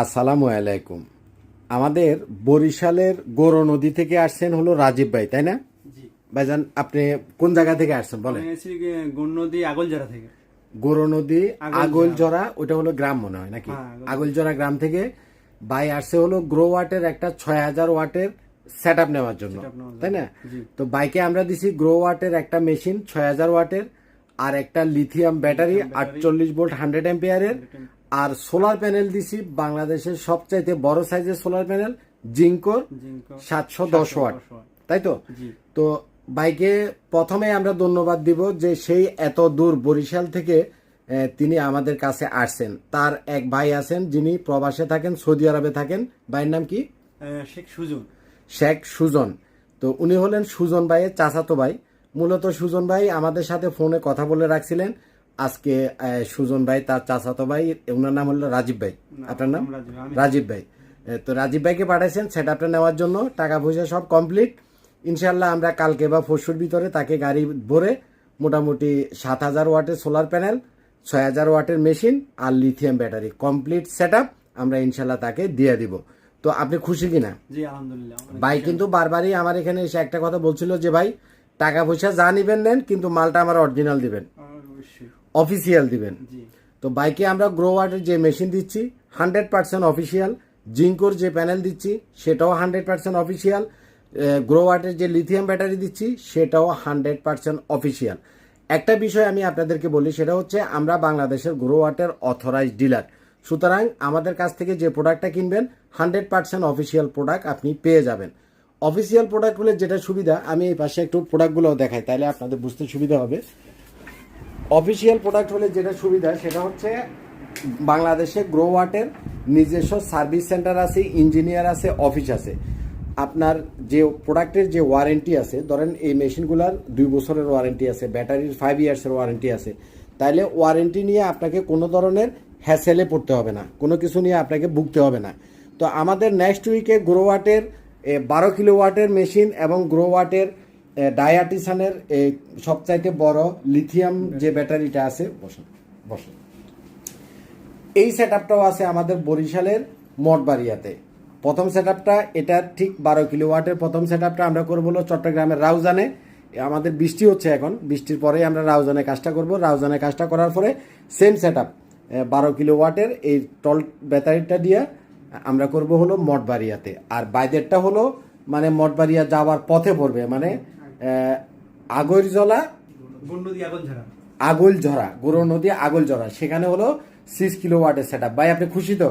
আসসালামু আলাইকুম। আমাদের বরিশালের গৌর নদী থেকে আসছেন হলো রাজীব ভাই তাই না? ভাইজান আপনি কোন জায়গা থেকে আসছেন বলেন? থেকে। গৌর নদী। আগলজরা। ওটা হলো গ্রাম মনে হয় নাকি? হ্যাঁ। আগলজরা। গ্রাম থেকে ভাই আসছে হলো গ্রো ওয়াটের একটা ছয় হাজার ওয়াটের সেট আপ নেওয়ার জন্য। তাই না? তো বাইকে আমরা দিছি গ্রো ওয়াটের একটা মেশিন ছয় হাজার ওয়াটের আর একটা লিথিয়াম ব্যাটারি আটচল্লিশ ভোল্ট হান্ড্রেড এম্পিয়ারের আর সোলার প্যানেল দিছি বাংলাদেশের সবচাইতে বড় সাইজের সোলার প্যানেল জিঙ্কোর সাতশো দশ ওয়াট। তাই তো? তো বাইকে প্রথমে আমরা ধন্যবাদ দিব যে সেই এত দূর বরিশাল থেকে তিনি আমাদের কাছে আসছেন। তার এক ভাই আছেন যিনি প্রবাসে থাকেন সৌদি আরবে থাকেন। ভাইয়ের নাম কি? শেখ সুজন। শেখ সুজন। তো উনি হলেন সুজন ভাইয়ের চাচাতো ভাই। মূলত সুজন ভাই আমাদের সাথে ফোনে কথা বলে রাখছিলেন। আজকে সুজন ভাই তার চাচাতো ভাই ওনার নাম হলো রাজীব ভাই। আপনার নাম? রাজীব, ভাই। তো রাজীব ভাইকে পাঠাইছেন সেট আপটা নেওয়ার জন্য। টাকা পয়সা সব কমপ্লিট ইনশাল্লাহ আমরা কালকে বা পরশুর ভিতরে তাকে গাড়ি ভরে মোটামুটি সাত হাজার ওয়াটের সোলার প্যানেল ছয় হাজার ওয়াটের মেশিন আর লিথিয়াম ব্যাটারি কমপ্লিট সেট আমরা ইনশাল্লাহ তাকে দিয়ে দিব। তো আপনি খুশি কিনা? ভাই কিন্তু বারবারই আমার এখানে এসে একটা কথা বলছিল যে ভাই টাকা পয়সা যা নিবেন নেন কিন্তু মালটা আমার অরিজিনাল দিবেন। অফিসিয়াল দিবেন। তো বাইকে আমরা গ্রো ওয়াটের যে মেশিন দিচ্ছি হান্ড্রেড পার্সেন্ট অফিসিয়াল জিঙ্কোর যে প্যানেল দিচ্ছি সেটাও হান্ড্রেড পার্সেন্ট অফিসিয়াল গ্রো ওয়াটের যে লিথিয়াম ব্যাটারি দিচ্ছি সেটাও হান্ড্রেড পার্সেন্ট অফিসিয়াল একটা বিষয় আমি আপনাদেরকে বলি সেটা হচ্ছে আমরা বাংলাদেশের গ্রো ওয়াটের অথরাইজ ডিলার সুতরাং আমাদের কাছ থেকে যে প্রোডাক্টটা কিনবেন হান্ড্রেড পার্সেন্ট অফিসিয়াল প্রোডাক্ট আপনি পেয়ে যাবেন। অফিসিয়াল প্রোডাক্টগুলোর যেটা সুবিধা আমি এই পাশে একটু প্রোডাক্টগুলো দেখাই তাহলে আপনাদের বুঝতে সুবিধা হবে। অফিসিয়াল প্রোডাক্ট হলে যেটা সুবিধা, সেটা হচ্ছে বাংলাদেশে গ্রো ওয়াটের নিজস্ব সার্ভিস সেন্টার আছে ইঞ্জিনিয়ার আছে অফিস আছে। আপনার যে প্রোডাক্টের যে ওয়ারেন্টি আছে, ধরেন এই মেশিনগুলার দুই বছরের ওয়ারেন্টি আছে ব্যাটারির ফাইভ ইয়ার্সের ওয়ারেন্টি আছে, তাইলে ওয়ারেন্টি নিয়ে আপনাকে কোনো ধরনের হ্যাসেলে পড়তে হবে না, কোনো কিছু নিয়ে আপনাকে ভুগতে হবে না। তো আমাদের নেক্সট উইকে গ্রো ওয়াটের বারো কিলো ওয়াটের মেশিন এবং গ্রো ওয়াটের ডায়াটিসানের সবচাইতে বড় লিথিয়াম যে ব্যাটারিটা আছে, বসেন বসেন। এই সেট আছে আমাদের বরিশালের মঠবাড়িয়াতে। প্রথম সেট এটা ঠিক বারো কিলো ওয়াটের প্রথম সেট আমরা করব হলো চট্টগ্রামের রাউজানে। আমাদের বৃষ্টি হচ্ছে এখন, বৃষ্টির পরেই আমরা রাউজানে কাজটা করব। রাউজানে কাজটা করার পরে সেম সেট আপ বারো কিলো ওয়াটের এই টল ব্যাটারিটা দিয়ে আমরা করব হলো মঠবাড়িয়াতে। আর বাইদেরটা হলো মানে মঠবাড়িয়া যাওয়ার পথে পড়বে মানে আগরজলা আগল ঝরা। গুরু নদী আগল ঝরা। সেখানে হলো সিক্স কিলো ওয়াটের আপ ভাই আপনি খুশি তো?